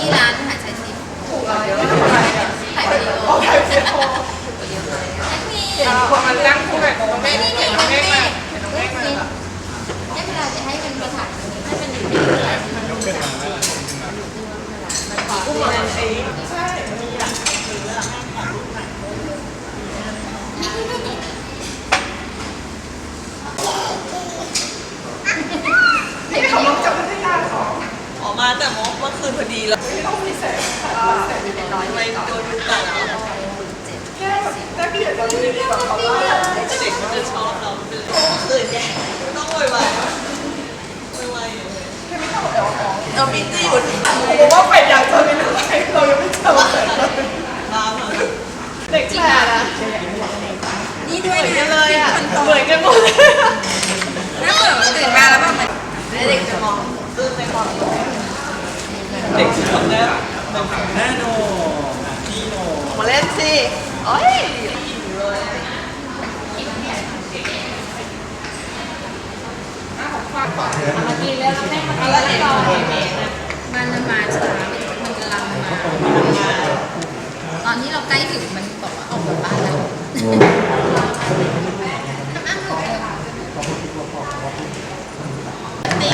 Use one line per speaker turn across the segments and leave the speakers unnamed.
ที่ร้านอาหารชายชิม
ถูกแล้วเดี๋ยว
ถ่ายวิดีโอ
เอาถ่ายวิดีโอ
นักมี
เห็นคนมันนั่งคู่กับน้องเม
ไม่
ฆ
นี่
เห็
เห็
น
น
น้อง
แม่
เมฆ
แม่
มาเห็นน้องเมฆมาแบบ
เนี่ยเวลาจะให้มันประสานให้มันอยู่
อุ้มมาไอ้ใช่
นี่คือนี่
นี่เขาลงจากพัทยาสอง
ออก มาแต่เมื่อคืนพอดีแล้ว
ไม่ต้องมีแสงแสงเป็นน้อย
ทำไมโดนยุงกัดแล้ว
แค่แบบน่าเกลียดเราดูดีกว่าเขาว่า
เด็กมันจะชอบเราเมื่อคืนเนี่ยไม่ต้องโวยวายโวยวายอยู่เลย
แค่ไม่ต้องเอาของ
เอามีดอยู่
ผมว่าใครอยากเจอในเรื่งอะเรายังไม่เจอเลย
ตามา
เด็กแฉะนะ
นี่ด้วย
เน
นะ
เลยอะเหมือนกันหมด
น่าเบื่อตื่นมาแล้วแบบมัน
เด็กจะมองตื้นในความ เด็กทำได้มัน
แน่นอนพี่โน
มาเล่นสิโอ้ย
มันมันมาช้ามันกำลังมาตอนที่เราใกล้ถึงมันบอกว่าออกจากบ้านแล้วอ้าวนี่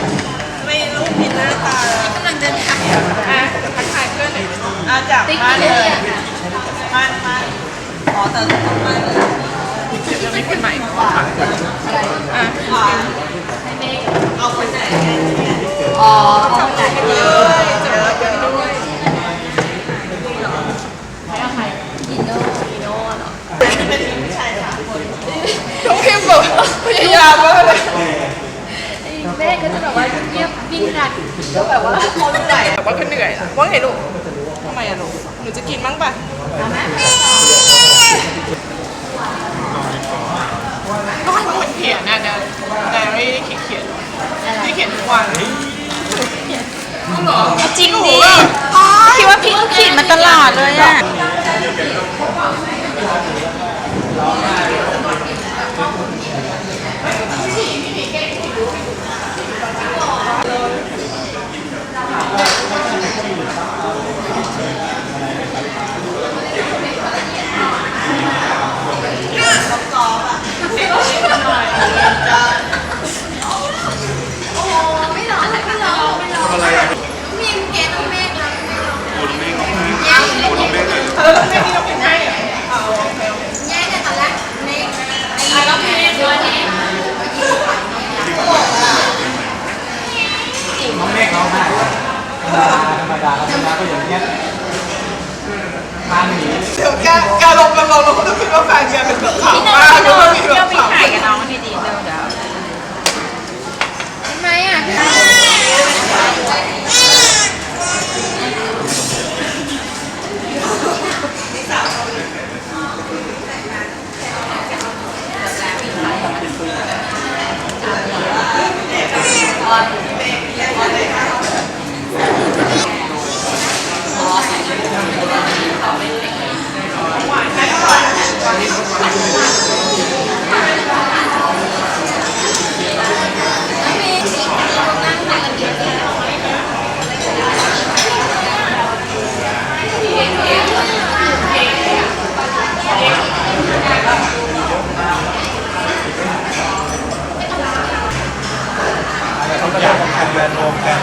ไม่รู้ผิดหน้าตากำ
ลังเดินทาง
อะทักทายเพื่อนหน่อย
อาจาก
ติ๊ก
บ้าน
เล
เลยย
อะ
บ้านบ้านอ๋อแต่ต้องบ้านเลย
เดี๋ยวจะมีคนใหม่
หวาน
อะ
หวานเอาไปไหนเนี่ย
อ๋อเข้าใจ
เยเจอเยอด้วย
ยินโด
เป็นผู้ชายสามคน
น้องพิมแบบพยายามมากเลย
แม่ก็จะแบบว่าเรียบวิ่งรัด
ก็แบบว่าเขาเหนื่อยแต่ว่าก็เหนื่อยว่าไงลูกทำไมอะลูก หนูจะกินบ้างป่ะ
เอาไหม
ก็ให้คนเขียนนะนะแต่ไม่ได้เขียนเขียนที่เขียนทุกวันเอาเหรอ
จริงดิคิดว่าพี่เขาขีดมาตลอดเลยอะ ไม่ร้อนไม่ร้อนไม่ร้อนมีเกตเมฆแล้วแย่เลย
แล้วแล้วแม่นี่เราเป็นให้เหรอเอาโอเคโอเค
แย่แต่ตอนแรกเมฆไอ้ก็เมฆด้วยนี่
น้องเมฆร้องไห้ธรรม ดาธรรมดาก็อย่างเงี้ยทางหนี
เดี๋ยวแกแกลงกันลงแล้วก็จะคิดว่าแฟนแกเป็นแบบขาวมากแล้วก็มีแบบขาว
ดีๆเร็วเดี๋ยวทำไมอะ
เขาอยากทำงา นรวมกัน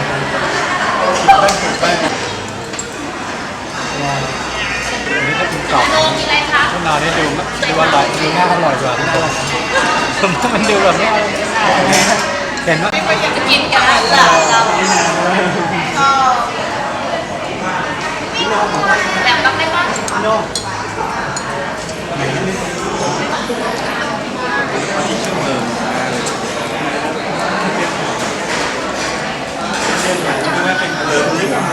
ได้ถูกไปวันนี้ก็ถึงกรอบ
โลมีอะไรคะ
พวกเราได้ดูดูอร่อยดูหน้าอร่อยกว่าที่หน้าเราผมว่ามันดูแบบนี้เห็นว่า
จะกินกัน
หลานเราก็
แบบต้องได้ปะ
โน่
เ